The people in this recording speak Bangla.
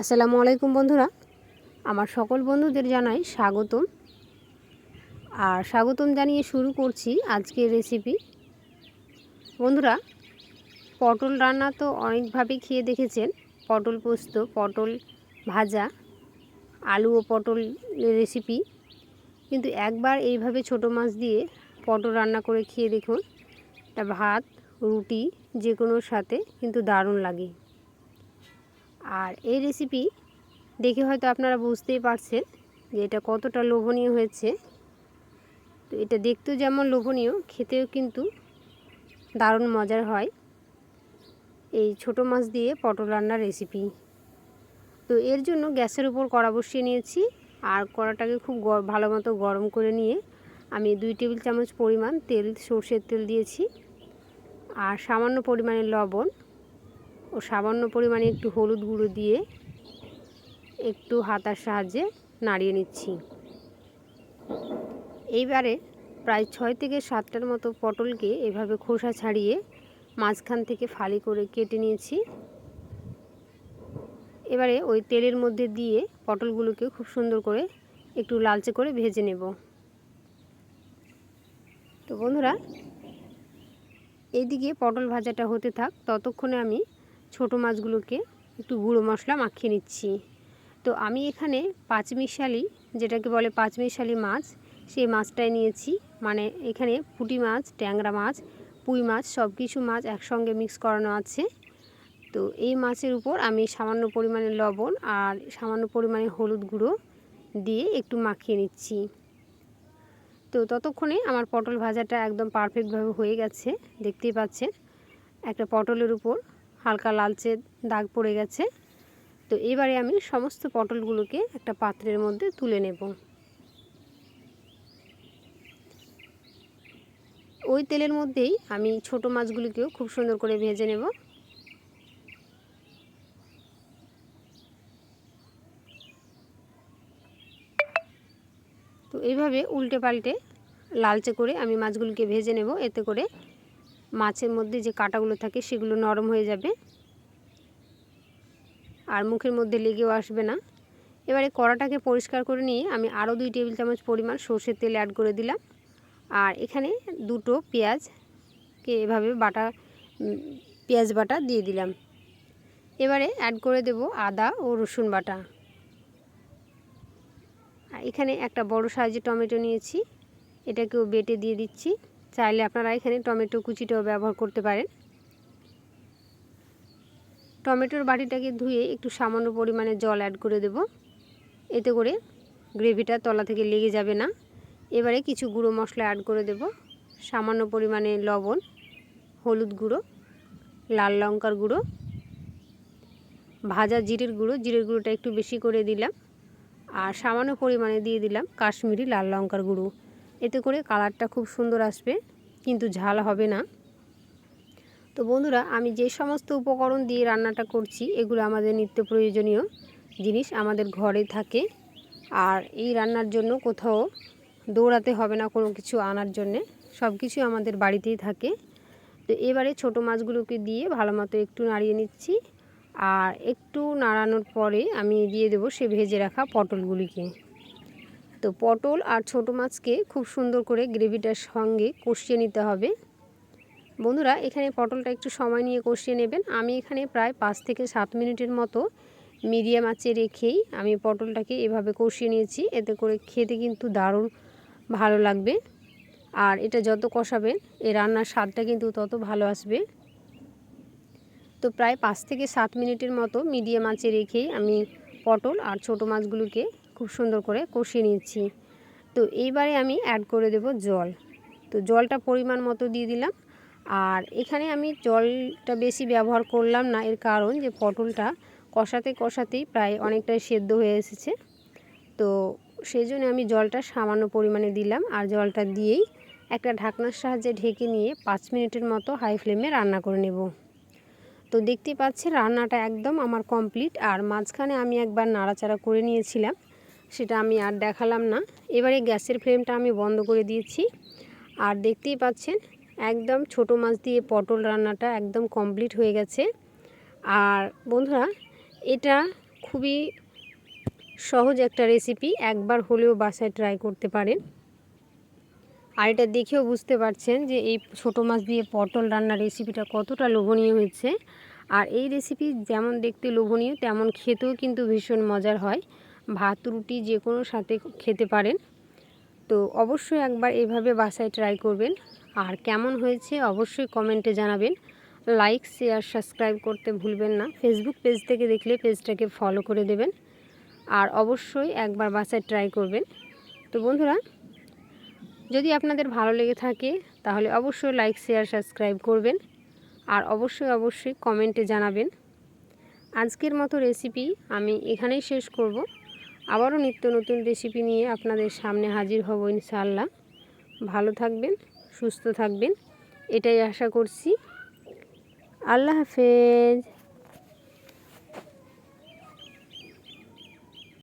আসসালামু আলাইকুম বন্ধুরা। আমার সকল বন্ধুদের জানাই স্বাগতম। আর স্বাগতম জানিয়ে শুরু করছি আজকের রেসিপি বন্ধুরা, পটল রান্না তো অনেকভাবে খেয়ে দেখেছেন। পটল পোস্ত, পটল ভাজা, আলু ও পটল রেসিপি কিন্তু একবার এইভাবে ছোট মাছ দিয়ে পটল রান্না করে খেয়ে দেখুন। ভাত, রুটি যে কোনোর সাথে কিন্তু দারুণ লাগে। আর এই রেসিপি দেখে হয়তো আপনারা বুঝতেই পারছেন যে এটা কতটা লোভনীয় হয়েছে। তো এটা দেখতেও যেমন লোভনীয়, খেতেও কিন্তু দারুণ মজার হয় এই ছোট মাছ দিয়ে পটল রান্নার রেসিপি তো এর জন্য গ্যাসের উপর কড়া বসিয়ে নিয়েছি আর কড়াটাকে খুব ভালো মতো গরম করে নিয়ে আমি দুই টেবিল চামচ পরিমাণ তেল, সর্ষের তেল দিয়েছি। আর সামান্য পরিমাণে লবণ ও সামান্য পরিমাণে একটু হলুদ গুঁড়ো দিয়ে একটু হাতার সাহায্যে নাড়িয়ে নিচ্ছি। এইবারে প্রায় ছয় থেকে সাতটার মতো পটলকে এভাবে খোসা ছাড়িয়ে মাঝখান থেকে ফালি করে কেটে নিয়েছি। এবারে ওই তেলের মধ্যে দিয়ে পটলগুলোকে খুব সুন্দর করে একটু লালচে করে ভেজে নেব। তো বন্ধুরা, এইদিকে পটল ভাজাটা হতে থাক, ততক্ষণে আমি ছোট মাছগুলোকে একটু গুঁড়ো মশলা মাখিয়ে নিচ্ছি। তো আমি এখানে পাঁচমিশালি, যেটাকে বলে পাঁচমিশালি মাছ, সেই মাছটাই নিয়েছি। মানে এখানে পুঁটি মাছ, ট্যাংরা মাছ, পুঁই মাছ সব কিছু মাছ একসঙ্গে মিক্স করানো আছে। তো এই মাছের উপর আমি সামান্য পরিমাণে লবণ আর সামান্য পরিমাণে হলুদ গুঁড়ো দিয়ে একটু মাখিয়ে নিচ্ছি। তো ততক্ষণে আমার পটল ভাজাটা একদম পারফেক্টভাবে হয়ে গেছে, দেখতেই পাচ্ছেন। একটা পটলের উপর হালকা লালচে দাগ পড়ে গেছে। তো এবারে আমি সমস্ত পটলগুলোকে একটা পাত্রের মধ্যে তুলে নেব। ওই তেলের মধ্যেই আমি ছোট মাছগুলিকেও খুব সুন্দর করে ভেজে নেব। তো এইভাবে উল্টে পাল্টে লালচে করে আমি মাছগুলিকে ভেজে নেব। এতে করে মাছের মধ্যে যে কাটাগুলো থাকে সেগুলো নরম হয়ে যাবে। আর মুখের মধ্যে লেগেও আসবে না। এবারে কড়াটাকে পরিষ্কার করে নিয়ে আমি আরও দুই টেবিল চামচ পরিমাণ সর্ষের তেল অ্যাড করে দিলাম। আর এখানে দুটো পেঁয়াজকে এভাবে বাটা পেঁয়াজ বাটা দিয়ে দিলাম। এবারে অ্যাড করে দেব আদা ও রসুন বাটা। এখানে একটা বড় সাইজের টমেটো নিয়েছি। এটাকেও বেটে দিয়ে দিচ্ছি। চাইলে আপনারা এখানে টমেটো কুচিটাও ব্যবহার করতে পারেন। টমেটোর বাটিটাকে ধুয়ে একটু সামান্য পরিমাণে জল অ্যাড করে দেব। এতে করে গ্রেভিটা তলা থেকে লেগে যাবে না। এবারে কিছু গুঁড়ো মশলা অ্যাড করে দেব। সামান্য পরিমাণে লবণ, হলুদ গুঁড়ো, লাল লঙ্কার গুঁড়ো, ভাজা জিরের গুঁড়ো, জিরের গুঁড়োটা একটু বেশি করে দিলাম। আর সামান্য পরিমাণে দিয়ে দিলাম কাশ্মীরি লাল লঙ্কার গুঁড়ো। এতে করে কালারটা খুব সুন্দর আসবে, কিন্তু ঝাল হবে না। তো বন্ধুরা, আমি যে সমস্ত উপকরণ দিয়ে রান্নাটা করছি, এগুলো আমাদের নিত্য প্রয়োজনীয় জিনিস আমাদের ঘরে থাকে। আর এই রান্নার জন্য কোথাও দৌড়াতে হবে না, কোনো কিছু আনার জন্যে। সব কিছু আমাদের বাড়িতেই থাকে। তো এবারে ছোট মাছগুলোকে দিয়ে ভালো মতো একটু নাড়িয়ে নিচ্ছি। আর একটু নাড়ানোর পরে আমি দিয়ে দেবো সে ভেজে রাখা পটলগুলিকে। তো পটল আর ছোট মাছকে খুব সুন্দর করে গ্রেভিটার সঙ্গে কষিয়ে নিতে হবে। বন্ধুরা, এখানে পটলটা একটু সময় নিয়ে কষিয়ে নেবেন। আমি এখানে প্রায় পাঁচ থেকে সাত মিনিটের মতো মিডিয়াম আঁচে রেখেই আমি পটলটাকে এভাবে কষিয়ে নিয়েছি। এতে করে খেতে কিন্তু দারুণ ভালো লাগবে। আর এটা যত কষাবেন এই রান্নার স্বাদটা কিন্তু তত ভালো আসবে। তো প্রায় পাঁচ থেকে সাত মিনিটের মতো মিডিয়াম আঁচে রেখেই আমি পটল আর ছোট মাছগুলোকে খুব সুন্দর করে কষিয়ে নিচ্ছি তো এইবারে আমি অ্যাড করে দেব জল। তো জলটা পরিমাণ মতো দিয়ে দিলাম। আর এখানে আমি জলটা বেশি ব্যবহার করলাম না, এর কারণ যে পটলটা কষাতে কষাতেই প্রায় অনেকটাই সেদ্ধ হয়ে এসেছে। তো সেই জন্য আমি জলটা সামান্য পরিমাণে দিলাম আর জলটা দিয়েই একটা ঢাকনার সাহায্যে ঢেকে নিয়ে পাঁচ মিনিটের মতো হাই ফ্লেমে রান্না করে নেব। তো দেখতে পাচ্ছি রান্নাটা একদম আমার কমপ্লিট আর মাঝখানে আমি একবার নাড়াচাড়া করে নিয়েছিলাম। সেটা আমি আর দেখালাম না। এবারে গ্যাসের ফ্লেমটা আমি বন্ধ করে দিয়েছি। আর দেখতেই পাচ্ছেন, একদম ছোট মাছ দিয়ে পটল রান্নাটা একদম কমপ্লিট হয়ে গেছে। আর বন্ধুরা, এটা খুবই সহজ একটা রেসিপি, একবার হলেও বাসায় ট্রাই করতে পারেন। আর এটা দেখেও বুঝতে পারছেন যে এই ছোটো মাছ দিয়ে পটল রান্নার রেসিপিটা কতটা লোভনীয় হয়েছে। আর এই রেসিপি যেমন দেখতে লোভনীয়, তেমন খেতেও কিন্তু ভীষণ মজার হয়। ভাত, রুটি যে কোনো সাথে খেতে পারেন। তো অবশ্যই একবার এভাবে বাসায় ট্রাই করবেন। আর কেমন হয়েছে অবশ্যই কমেন্টে জানাবেন। লাইক শেয়ার সাবস্ক্রাইব করতে ভুলবেন না। ফেসবুক পেজ থেকে দেখলে পেজটাকে ফলো করে দেবেন। আর অবশ্যই একবার বাসায় ট্রাই করবেন। তো বন্ধুরা, যদি আপনাদের ভালো লেগে থাকে, তাহলে অবশ্যই লাইক শেয়ার সাবস্ক্রাইব করবেন। আর অবশ্যই অবশ্যই কমেন্টে জানাবেন। আজকের মতো রেসিপি আমি এখানেই শেষ করব। আবারও নিত্য নতুন রেসিপি নিয়ে আপনাদের সামনে হাজির হব ইনশাআল্লাহ। ভালো থাকবেন, সুস্থ থাকবেন, এটাই আশা করছি। আল্লাহ হাফেজ।